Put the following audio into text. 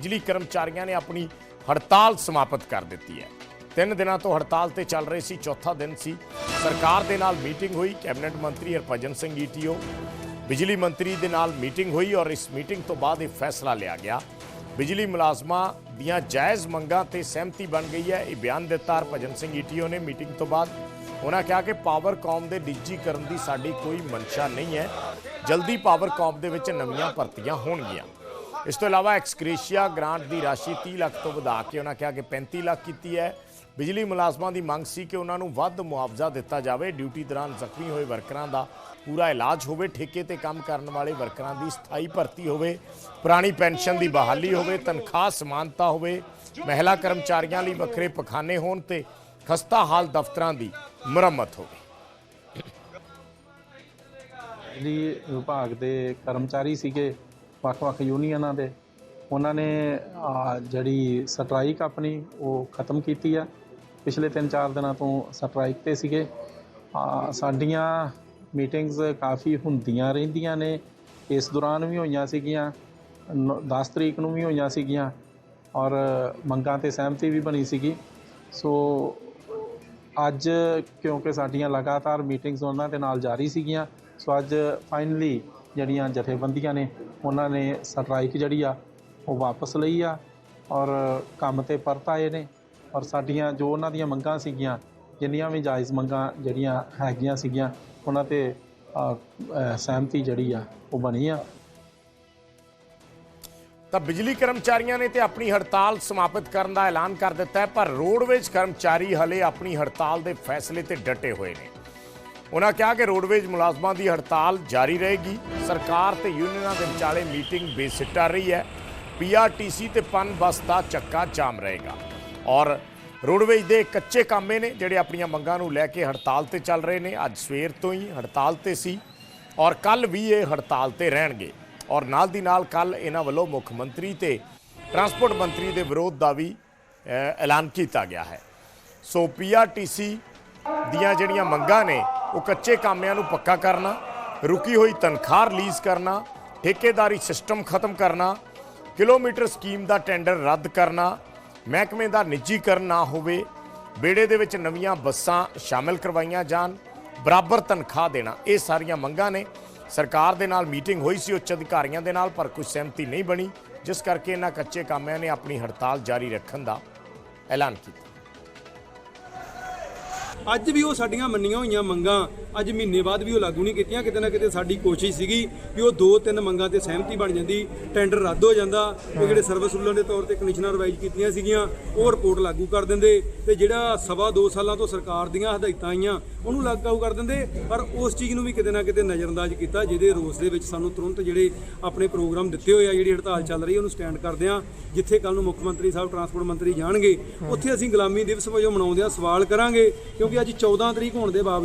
ਬਿਜਲੀ ਕਰਮਚਾਰੀਆਂ ਨੇ ਆਪਣੀ ਹੜਤਾਲ ਸਮਾਪਤ ਕਰ ਦਿੱਤੀ ਹੈ। ਤਿੰਨ ਦਿਨਾਂ ਤੋਂ ਹੜਤਾਲ ਤੇ ਚੱਲ ਰਹੀ ਸੀ, ਚੌਥਾ ਦਿਨ ਸੀ। ਸਰਕਾਰ ਦੇ ਨਾਲ ਮੀਟਿੰਗ ਹੋਈ, ਕੈਬਨਿਟ ਮੰਤਰੀ ਹਰਭਜਨ ਸਿੰਘ ਈਟੀਓ, ਬਿਜਲੀ ਮੰਤਰੀ ਦੇ ਨਾਲ ਮੀਟਿੰਗ ਹੋਈ ਔਰ ਇਸ ਮੀਟਿੰਗ ਤੋਂ ਬਾਅਦ ਇਹ ਫੈਸਲਾ ਲਿਆ ਗਿਆ। ਬਿਜਲੀ ਮੁਲਾਜ਼ਮਾਂ ਦੀਆਂ ਜਾਇਜ਼ ਮੰਗਾਂ ਤੇ ਸਹਿਮਤੀ ਬਣ ਗਈ ਹੈ। ਇਹ ਬਿਆਨ ਦਿੱਤਾ ਹਰਭਜਨ ਸਿੰਘ ਈਟੀਓ ਨੇ ਮੀਟਿੰਗ ਤੋਂ ਬਾਅਦ। ਉਹਨਾਂ ਕਿਹਾ ਕਿ ਪਾਵਰਕਾਮ ਦੇ ਨਿੱਜੀਕਰਨ ਦੀ ਸਾਡੀ ਕੋਈ ਮਨਸ਼ਾ ਨਹੀਂ ਹੈ। ਜਲਦੀ ਪਾਵਰਕਾਮ ਦੇ ਵਿੱਚ ਨਵੀਆਂ ਭਰਤੀਆਂ ਹੋਣਗੀਆਂ। ਇਸ ਤੋਂ ਇਲਾਵਾ ਐਕਸਕ੍ਰੇਸ਼ੀਆ ਗ੍ਰਾਂਟ ਦੀ ਰਾਸ਼ੀ 30 ਲੱਖ ਤੋਂ ਵਧਾ ਕੇ ਉਹਨਾਂ ਕਿਹਾ ਕਿ 35 ਲੱਖ ਕੀਤੀ ਹੈ। ਬਿਜਲੀ ਮੁਲਾਜ਼ਮਾਂ ਦੀ ਮੰਗ ਸੀ ਕਿ ਉਹਨਾਂ ਨੂੰ ਵੱਧ ਮੁਆਵਜ਼ਾ ਦਿੱਤਾ ਜਾਵੇ। ਡਿਊਟੀ ਦੌਰਾਨ ਜ਼ਖਮੀ ਹੋਏ ਵਰਕਰਾਂ ਦਾ ਪੂਰਾ ਇਲਾਜ ਹੋਵੇ, ਠੇਕੇ ਤੇ ਕੰਮ ਕਰਨ ਵਾਲੇ ਵਰਕਰਾਂ ਦੀ ਸਥਾਈ ਭਰਤੀ ਹੋਵੇ, ਪੁਰਾਣੀ ਪੈਨਸ਼ਨ ਦੀ ਬਹਾਲੀ ਹੋਵੇ, ਤਨਖਾਹ ਸਮਾਨਤਾ ਹੋਵੇ, ਮਹਿਲਾ ਕਰਮਚਾਰੀਆਂ ਲਈ ਵੱਖਰੇ ਪਖਾਨੇ ਹੋਣ ਤੇ ਖਸਤਾ ਹਾਲ ਦਫ਼ਤਰਾਂ ਦੀ ਮੁਰੰਮਤ ਹੋਵੇ। ਬਿਜਲੀ ਵਿਭਾਗ ਦੇ ਕਰਮਚਾਰੀ ਸੀਗੇ। ਵੱਖ-ਵੱਖ ਯੂਨੀਅਨਾਂ ਦੇ। ਉਹਨਾਂ ਨੇ ਜਿਹੜੀ ਸਟ੍ਰਾਈਕ ਆਪਣੀ, ਉਹ ਖਤਮ ਕੀਤੀ ਆ। ਪਿਛਲੇ 3-4 ਦਿਨਾਂ ਤੋਂ ਸਟ੍ਰਾਈਕ ਤੇ ਸੀਗੇ। ਸਾਡੀਆਂ ਮੀਟਿੰਗਸ ਕਾਫੀ ਹੁੰਦੀਆਂ ਰਹਿੰਦੀਆਂ ਨੇ। ਇਸ ਦੌਰਾਨ ਵੀ ਹੋਈਆਂ ਸੀਗੀਆਂ। 10 ਤਰੀਕ ਨੂੰ ਵੀ ਹੋਈਆਂ ਸੀਗੀਆਂ। ਔਰ ਮੰਗਾਂ ਤੇ ਸਹਿਮਤੀ ਵੀ ਬਣੀ ਸੀਗੀ। ਸੋ, ਅੱਜ ਕਿਉਂਕਿ ਸਾਡੀਆਂ ਲਗਾਤਾਰ ਮੀਟਿੰਗਸ ਉਹਨਾਂ ਦੇ ਨਾਲ ਜਾਰੀ ਸੀਗੀਆਂ, ਸੋ ਅੱਜ ਫਾਈਨਲੀ ਜਿਹੜੀਆਂ ਜਥੇਬੰਦੀਆਂ ਨੇ, ਉਹਨਾਂ ਨੇ ਸਟ੍ਰਾਈਕ ਜਿਹੜੀ ਆ, ਉਹ ਵਾਪਸ ਲਈ ਆ ਔਰ ਕੰਮ ਤੇ ਪਰਤ ਆਏ ਨੇ ਔਰ ਸਾਡੀਆਂ ਜੋ ਉਹਨਾਂ ਦੀਆਂ ਮੰਗਾਂ ਸੀਗੀਆਂ, ਜਿੰਨੀਆਂ ਵੀ ਜਾਇਜ਼ ਮੰਗਾਂ ਜਿਹੜੀਆਂ ਹੈਗੀਆਂ ਸੀਗੀਆਂ, ਉਹਨਾਂ ਤੇ ਸਹਿਮਤੀ ਜਿਹੜੀ ਆ, ਉਹ ਬਣੀ ਆ। ਤਾਂ ਬਿਜਲੀ ਕਰਮਚਾਰੀਆਂ ਨੇ ਤੇ ਆਪਣੀ ਹੜਤਾਲ ਸਮਾਪਤ ਕਰਨ ਦਾ ਐਲਾਨ ਕਰ ਦਿੱਤਾ ਹੈ, ਪਰ ਰੋਡਵੇਜ਼ ਕਰਮਚਾਰੀ ਹਲੇ ਆਪਣੀ ਹੜਤਾਲ ਦੇ ਫੈਸਲੇ ਤੇ ਡਟੇ ਹੋਏ ਨੇ। ਉਹਨਾਂ ਕਿਹਾ ਕਿ ਰੋਡਵੇਜ਼ ਮੁਲਾਜ਼ਮਾਂ ਦੀ ਹੜਤਾਲ ਜਾਰੀ ਰਹੇਗੀ। ਸਰਕਾਰ ਤੇ ਯੂਨੀਅਨਾਂ ਦੇ ਵਿਚਾਲੇ ਮੀਟਿੰਗ ਬੇਸਿੱਟਾ ਰਹੀ ਹੈ। ਪੀਆਰਟੀਸੀ ਤੇ ਪਨ ਬੱਸ ਦਾ ਚੱਕਾ ਜਾਮ ਰਹੇਗਾ। ਔਰ ਰੋਡਵੇਜ਼ ਦੇ ਕੱਚੇ ਕਾਮੇ ਨੇ ਜਿਹੜੇ ਆਪਣੀਆਂ ਮੰਗਾਂ ਨੂੰ ਲੈ ਕੇ ਹੜਤਾਲ ਤੇ ਚੱਲ ਰਹੇ ਨੇ। ਅੱਜ ਸਵੇਰ ਤੋਂ ਹੀ ਹੜਤਾਲ ਤੇ ਸੀ ਔਰ ਕੱਲ ਵੀ ਇਹ ਹੜਤਾਲ ਤੇ ਰਹਿਣਗੇ। ਔਰ ਨਾਲ ਦੀ ਨਾਲ ਕੱਲ ਇਹਨਾਂ ਵੱਲੋਂ ਮੁੱਖ ਮੰਤਰੀ ਤੇ ਟਰਾਂਸਪੋਰਟ ਮੰਤਰੀ ਦੇ ਵਿਰੋਧ ਦਾ ਵੀ ਐਲਾਨ ਕੀਤਾ ਗਿਆ ਹੈ। ਸੋ ਪੀਆਰਟੀਸੀ ਦੀਆਂ ਜਿਹੜੀਆਂ ਮੰਗਾਂ ਨੇ ਉਹ ਕੱਚੇ ਕਾਮਿਆਂ ਨੂੰ ਪੱਕਾ ਕਰਨਾ, ਰੁਕੀ ਹੋਈ ਤਨਖਾਹ ਰਿਲੀਜ਼ ਕਰਨਾ, ਠੇਕੇਦਾਰੀ ਸਿਸਟਮ ਖਤਮ ਕਰਨਾ, ਕਿਲੋਮੀਟਰ ਸਕੀਮ ਦਾ ਟੈਂਡਰ ਰੱਦ ਕਰਨਾ, ਮਹਿਕਮੇ ਦਾ ਨਿੱਜੀਕਰਨ ਨਾ ਹੋਵੇ ਬੇੜੇ ਦੇ ਵਿੱਚ ਨਵੀਆਂ ਬੱਸਾਂ ਸ਼ਾਮਿਲ ਕਰਵਾਈਆਂ ਜਾਣ, ਬਰਾਬਰ ਤਨਖਾਹ ਦੇਣਾ, ਇਹ ਸਾਰੀਆਂ ਮੰਗਾਂ ਨੇ। ਸਰਕਾਰ ਦੇ ਨਾਲ ਮੀਟਿੰਗ ਹੋਈ ਸੀ, ਉੱਚ ਅਧਿਕਾਰੀਆਂ ਦੇ ਨਾਲ, ਪਰ ਕੋਈ ਸਹਿਮਤੀ ਨਹੀਂ ਬਣੀ, ਜਿਸ ਕਰਕੇ ਇਹਨਾਂ ਕੱਚੇ ਕਾਮਿਆਂ ਨੇ ਆਪਣੀ ਹੜਤਾਲ ਜਾਰੀ ਰੱਖਣ ਦਾ ਐਲਾਨ ਕੀਤਾ। ਅੱਜ ਵੀ ਉਹ ਸਾਡੀਆਂ ਮੰਨੀਆਂ ਹੋਈਆਂ ਮੰਗਾਂ ਅੱਜ ਮਹੀਨੇ ਬਾਅਦ ਵੀ ਉਹ ਲਾਗੂ ਨਹੀਂ ਕੀਤੀਆਂ। ਕਿਤੇ ਨਾ ਕਿਤੇ ਸਾਡੀ ਕੋਸ਼ਿਸ਼ ਸੀਗੀ ਵੀ ਉਹ ਦੋ ਤਿੰਨ ਮੰਗਾਂ ਤੇ ਸਹਿਮਤੀ ਬਣ ਜਾਂਦੀ ਟੈਂਡਰ ਰੱਦ ਹੋ ਜਾਂਦਾ। ਉਹ ਜਿਹੜੇ ਸਰਵਿਸ ਰੂਲਾਂ ਦੇ ਤੌਰ ਤੇ ਕਮਿਸ਼ਨਰ ਰਿਵਾਈਜ਼ ਕੀਤੀਆਂ ਸੀਗੀਆਂ, ਉਹ ਰਿਪੋਰਟ ਲਾਗੂ ਕਰ ਦਿੰਦੇ। ਤੇ ਜਿਹੜਾ ਸਵਾ ਦੋ ਸਾਲਾਂ ਤੋਂ ਸਰਕਾਰ ਦੀਆਂ ਹਦਾਇਤਾਂ ਆਈਆਂ ਉਹਨੂੰ ਲਾਗੂ ਕਰ ਦਿੰਦੇ ਪਰ ਉਸ ਚੀਜ਼ ਨੂੰ ਵੀ ਕਿਤੇ ਨਾ ਕਿਤੇ ਨਜ਼ਰਅੰਦਾਜ਼ ਕੀਤਾ ਜਿਹਦੇ ਰੋਸ ਦੇ ਵਿੱਚ ਸਾਨੂੰ ਤੁਰੰਤ ਜਿਹੜੇ ਆਪਣੇ ਪ੍ਰੋਗਰਾਮ ਦਿੱਤੇ ਹੋਏ ਆ ਜਿਹੜੀ ਹੜਤਾਲ ਚੱਲ ਰਹੀ ਹੈ ਉਹਨੂੰ ਸਟੈਂਡ ਕਰਦੇ ਆ। ਜਿੱਥੇ ਕੱਲ ਨੂੰ ਮੁੱਖ ਮੰਤਰੀ ਸਾਹਿਬ ਟਰਾਂਸਪੋਰਟ ਮੰਤਰੀ ਜਾਣਗੇ ਉੱਥੇ ਅਸੀਂ ਗੁਲਾਮੀ ਦਿਵਸ ਵਜੋਂ ਮਨਾਉਂਦੇ ਆ ਸਵਾਲ ਕਰਾਂਗੇ ਕਿਉਂਕਿ ਅੱਜ 14 ਤਰੀਕ ਹੋਣ ਦੇ ਬਾਵਜੂਦ